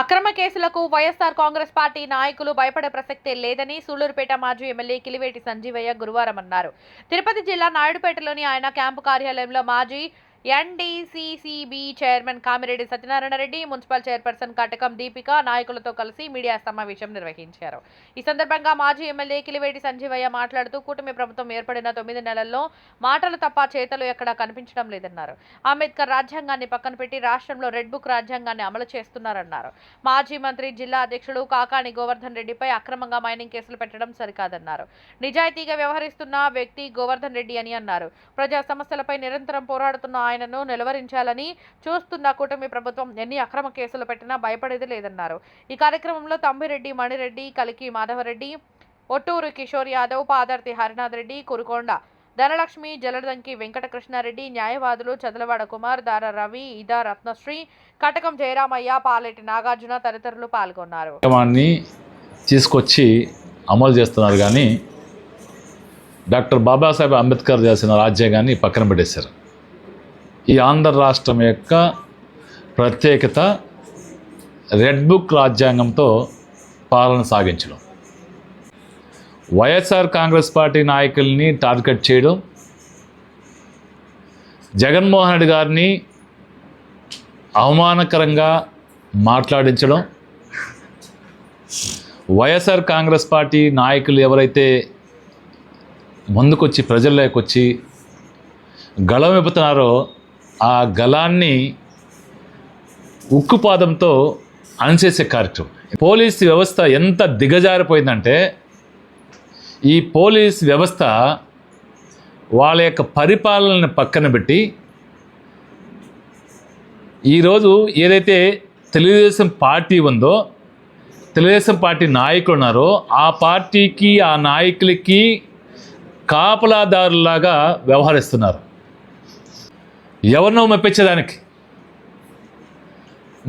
అక్రమ కేసులకు వైఎస్ఆర్ కాంగ్రెస్ పార్టీ నాయకులు భయపడే ప్రసక్తే లేదని సూళ్ళూరుపేట మాజీ ఎమ్మెల్యే కిలివేటి సంజీవయ్య గురువారం అన్నారు. తిరుపతి జిల్లా నాయుడుపేటలోని ఆయన క్యాంపు కార్యాలయంలో మాజీ NDCCB chairman Kamireddy Satyanarayana Reddy municipal chairperson Katakam Deepika నాయకులతో కలిసి మీడియా సమావేశం నిర్వహించారు. ఈ సందర్భంగా మాజీ ఎమ్మెల్యే కిలివేటి సంజీవయ్య మాట్లాడుతూ కూటమి ప్రభుత్వం ఏర్పడిన తొమ్మిది నెలల్లో మాటలు తప్ప చేతలు ఎక్కడా కనిపించడం లేదన్నారు. అంబేద్కర్ రాజ్యాంగాన్ని పక్కన పెట్టి రాష్ట్రంలో రెడ్ బుక్ రాజ్యాంగాన్ని అమలు చేస్తున్నారన్నారు. మాజీ మంత్రి జిల్లా అధ్యక్షుడు కాకాని గోవర్ధన్ రెడ్డిపై అక్రమంగా మైనింగ్ కేసులు పెట్టడం సరికాదన్నారు. నిజాయితీగా వ్యవహరిస్తున్న వ్యక్తి గోవర్ధన్ రెడ్డి అని అన్నారు. ప్రజా సమస్యలపై నిరంతరం పోరాడుతున్న ఆయనను నిలువరించాలని చూస్తున్న కూటమి ప్రభుత్వం ఎన్ని అక్రమ కేసులు పెట్టినా భయపడేది లేదన్నారు. ఈ కార్యక్రమంలో తమ్మిరెడ్డి మణిరెడ్డి కలికి మాధవరెడ్డి ఒట్టూరు కిషోర్ యాదవ్ పాదర్తి హరినాథ్ రెడ్డి కురుకొండ ధనలక్ష్మి జలదంకి వెంకటకృష్ణారెడ్డి న్యాయవాదులు చదలవాడ కుమార్ దార రవి ఇదా రత్నశ్రీ కటకం జయరామయ్య పాలెటి నాగార్జున తదితరులు పాల్గొన్నారు. తీసుకొచ్చి అమలు చేస్తున్నారు కానీ డాక్టర్ బాబాసాహెబ్ అంబేద్కర్ చేసిన రాజ్యాంగాన్ని పక్కన పెట్టేశారు. ఈ ఆంధ్ర రాష్ట్రం యొక్క ప్రత్యేకత రెడ్ బుక్ రాజ్యాంగంతో పాలన సాగించడం. వైఎస్ఆర్ కాంగ్రెస్ పార్టీ నాయకుల్ని టార్గెట్ చేయడం జగన్మోహన్ రెడ్డి గారిని అవమానకరంగా మాట్లాడించడం వైఎస్ఆర్ కాంగ్రెస్ పార్టీ నాయకులు ఎవరైతే ముందుకొచ్చి ప్రజల్లోకి వచ్చి గళం విప్పుతున్నారో ఆ గళాన్ని ఉక్కుపాదంతో అణచేసే కార్యక్రమం. పోలీస్ వ్యవస్థ ఎంత దిగజారిపోయిందంటే ఈ పోలీస్ వ్యవస్థ వాళ్ళ యొక్క పరిపాలనని పక్కన పెట్టి ఈరోజు ఏదైతే తెలుగుదేశం పార్టీ ఉందో తెలుగుదేశం పార్టీ నాయకులు ఉన్నారో ఆ పార్టీకి ఆ నాయకులకి కాపలాదారులాగా వ్యవహరిస్తున్నారు. ఎవరినో మెప్పించేదానికి?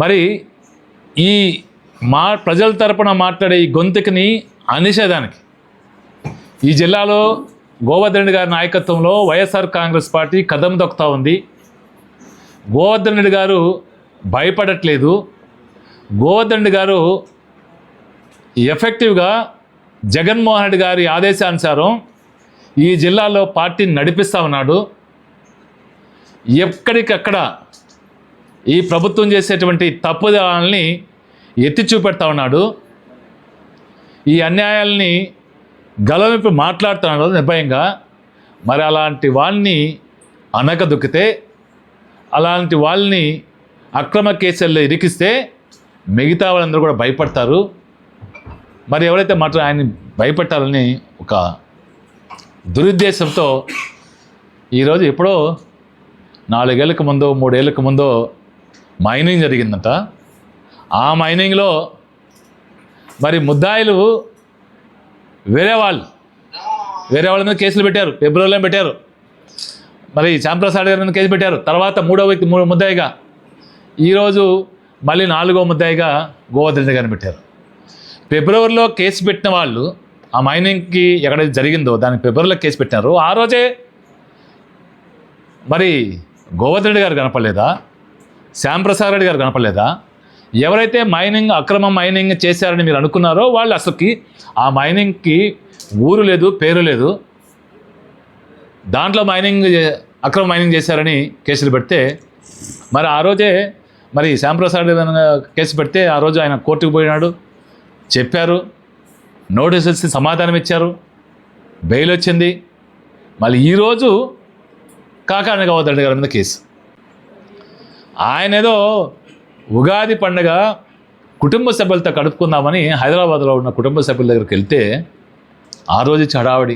మరి ఈ మా ప్రజల తరపున మాట్లాడే ఈ గొంతుకిని అనిసేదానికి ఈ జిల్లాలో గోవర్ధన్ రెడ్డి గారి నాయకత్వంలో వైఎస్ఆర్ కాంగ్రెస్ పార్టీ కదం దొక్కుతూ ఉంది. గోవర్ధన్ రెడ్డి గారు భయపడట్లేదు. గోవర్ధన్ రెడ్డి గారు ఎఫెక్టివ్గా జగన్మోహన్ రెడ్డి గారి ఆదేశానుసారం ఈ జిల్లాలో పార్టీని నడిపిస్తూ ఉన్నాడు. ఎక్కడికక్కడ ఈ ప్రభుత్వం చేసేటువంటి తప్పుదలని ఎత్తి చూపెడతా ఉన్నాడు. ఈ అన్యాయాల్ని గలవింపు మాట్లాడుతున్నాడు నిర్భయంగా. మరి అలాంటి వాళ్ళని అనగదొక్కితే అలాంటి వాళ్ళని అక్రమ కేసుల్లో ఇరికిస్తే మిగతా వాళ్ళందరూ కూడా భయపడతారు. మరి ఎవరైతే మాత్రం ఆయన్ని భయపెట్టాలని ఒక దురుద్దేశంతో ఈరోజు ఎప్పుడో నాలుగేళ్ళకు ముందో మూడేళ్ళకు ముందు మైనింగ్ జరిగిందంట. ఆ మైనింగ్లో మరి ముద్దాయిలు వేరే వాళ్ళు వేరే వాళ్ళ మీద కేసులు పెట్టారు ఫిబ్రవరిలో పెట్టారు? మరి శ్యాంప్రసాద్ గారి మీద కేసు పెట్టారు. తర్వాత మూడో వ్యక్తి మూడో ముద్దాయిగా ఈరోజు మళ్ళీ నాలుగో ముద్దాయిగా గోవర్ధన్ గారిని పెట్టారు. ఫిబ్రవరిలో కేసు పెట్టిన వాళ్ళు ఆ మైనింగ్కి ఎక్కడైతే జరిగిందో దానికి ఫిబ్రవరిలో కేసు పెట్టినారు. ఆ రోజే మరి గోవర్ధన్ రెడ్డి గారు కనపడలేదా? శ్యాంప్రసాద్ రెడ్డి గారు కనపడలేదా? ఎవరైతే మైనింగ్ అక్రమ మైనింగ్ చేశారని మీరు అనుకున్నారో వాళ్ళు అసలుకి ఆ మైనింగ్కి ఊరు లేదు పేరు లేదు. దాంట్లో మైనింగ్ అక్రమ మైనింగ్ చేశారని కేసులు పెడితే మరి ఆ రోజే మరి శ్యాంప్రసాద్ కేసు పెడితే ఆ రోజు ఆయన కోర్టుకు పోయినాడు. చెప్పారు. నోటీస్ సమాధానం ఇచ్చారు. బెయిల్ వచ్చింది. మళ్ళీ ఈరోజు కాకాని గోవర్ధన్ గారి మీద కేసు. ఆయన ఏదో ఉగాది పండగ కుటుంబ సభ్యులతో కడుపుకుందామని హైదరాబాద్లో ఉన్న కుటుంబ సభ్యుల దగ్గరికి వెళ్తే ఆ రోజు చడావడి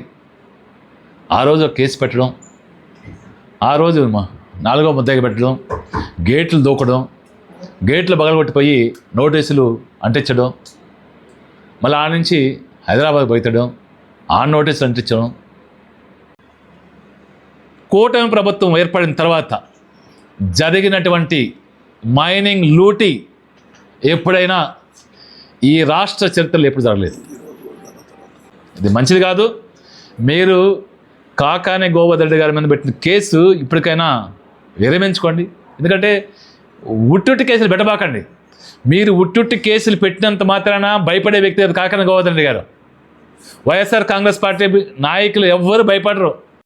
ఆ రోజు కేసు పెట్టడం ఆ రోజు నాలుగో ముద్దగా పెట్టడం గేట్లు దూకడం గేట్లు పగలగొట్టిపోయి నోటీసులు అంటించడం మళ్ళీ ఆ నుంచి హైదరాబాద్ పోయితడం ఆ నోటీసులు అంటించడం కూటమి ప్రభుత్వం ఏర్పడిన తర్వాత జరిగినటువంటి మైనింగ్ లూటీ ఎప్పుడైనా ఈ రాష్ట్ర చరిత్రలో ఎప్పుడు జరగలేదు. ఇది మంచిది కాదు. మీరు కాకానే గోవర్ధన్ గారి మీద పెట్టిన కేసు ఇప్పటికైనా విరమించుకోండి. ఎందుకంటే ఉట్టుట్టి కేసులు పెట్టబాకండి. మీరు ఉట్టుట్టి కేసులు పెట్టినంత మాత్రాన భయపడే వ్యక్తి కాకానే గోవర్ధన్ గారు. వైఎస్ఆర్ కాంగ్రెస్ పార్టీ నాయకులు ఎవ్వరు భయపడరు.